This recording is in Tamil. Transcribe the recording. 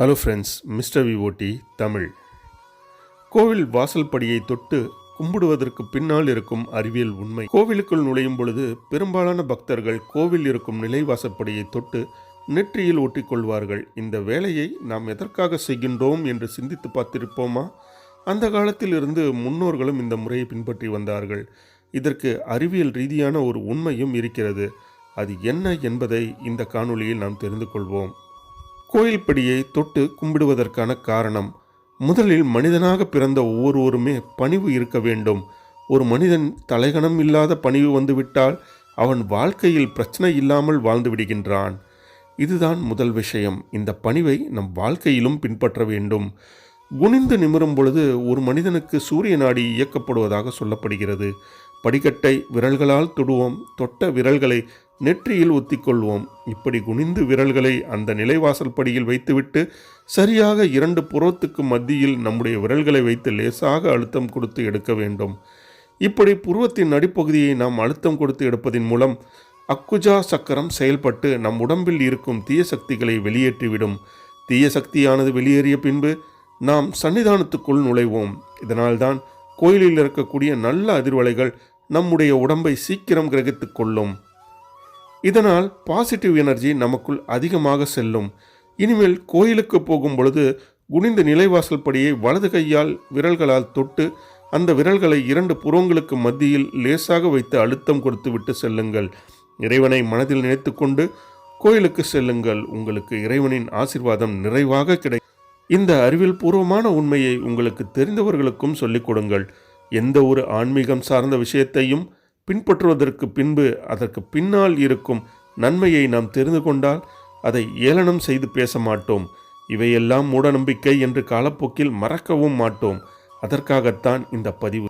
Hello friends mister VOD Tamil கோவில் வாசல் படியை தொட்டு கும்பிடுவதற்கு பின்னால் இருக்கும் அறிவியல் உண்மை. கோவிலுக்குள் நுழையும் பொழுது பெரும்பாலான பக்தர்கள் கோவில் இருக்கும் நிலைவாசற்படியை தொட்டு நெற்றியில் ஒட்டிக்கொள்வார்கள். இந்த வேலையை நாம் எதற்காக செய்கின்றோம் என்று சிந்தித்து பார்த்திருப்போமா? அந்த காலத்தில் இருந்து முன்னோர்களும் இந்த முறையை பின்பற்றி வந்தார்கள். இதற்கு அறிவியல் ரீதியான ஒரு உண்மையும் இருக்கிறது. அது என்ன என்பதை இந்த காணொளியில் நாம் தெரிந்து கொள்வோம். கோயில் படியை தொட்டு கும்பிடுவதற்கான காரணம் முதலில் மனிதனாக பிறந்த ஒவ்வொருவருமே பணிவு இருக்க வேண்டும். ஒரு மனிதன் தலைகணம் இல்லாத பணிவு வந்துவிட்டால் அவன் வாழ்க்கையில் பிரச்சனை இல்லாமல் வாழ்ந்து விடுகின்றான். இதுதான் முதல் விஷயம். இந்த பணிவை நம் வாழ்க்கையிலும் பின்பற்ற வேண்டும். குனிந்து நிமிரும் பொழுது ஒரு மனிதனுக்கு சூரிய நாடி இயக்கப்படுவதாக சொல்லப்படுகிறது. படிக்கட்டை விரல்களால் தொடுவோம். தொட்ட விரல்களை நெற்றியில் ஒத்திக்கொள்வோம். இப்படி குனிந்து விரல்களை அந்த நிலைவாசல் படியில் வைத்துவிட்டு சரியாக இரண்டு புறத்துக்கு மத்தியில் நம்முடைய விரல்களை வைத்து லேசாக அழுத்தம் கொடுத்து எடுக்க வேண்டும். இப்படி புருவத்தின் அடிப்பகுதியை நாம் அழுத்தம் கொடுத்து எடுப்பதன் மூலம் அக்குஜா சக்கரம் செயல்பட்டு நம் உடம்பில் இருக்கும் தீய சக்திகளை வெளியேற்றிவிடும். தீய சக்தியானது வெளியேறிய பின்பு நாம் சன்னிதானத்துக்குள் நுழைவோம். இதனால்தான் கோயிலில் இருக்கக்கூடிய நல்ல அதிர்வலைகள் நம்முடைய உடம்பை சீக்கிரம் கிரகித்துக் கொள்ளும். இதனால் பாசிட்டிவ் எனர்ஜி நமக்குள் அதிகமாக செல்லும். இனிமேல் கோயிலுக்கு போகும் பொழுது குனிந்த நிலைவாசல் படியை வலது கையால் விரல்களால் தொட்டு அந்த விரல்களை இரண்டு புறங்களுக்கு மத்தியில் லேசாக வைத்து அழுத்தம் கொடுத்து விட்டு செல்லுங்கள். இறைவனை மனதில் நினைத்துக்கொண்டு கோயிலுக்கு செல்லுங்கள். உங்களுக்கு இறைவனின் ஆசிர்வாதம் நிறைவாக கிடை இந்த அறிவியல் பூர்வமான உண்மையை உங்களுக்கு தெரிந்தவர்களுக்கும் சொல்லிக் கொடுங்கள். எந்த ஒரு ஆன்மீகம் சார்ந்த விஷயத்தையும் பின்பற்றுவதற்கு பின்பு அதற்கு பின்னால் இருக்கும் நன்மையை நாம் தெரிந்து கொண்டால் அதை ஏளனம் செய்து பேச மாட்டோம். இவையெல்லாம் மூடநம்பிக்கை என்று காலப்போக்கில் மறக்கவும் மாட்டோம். அதற்காகத்தான் இந்த பதிவு.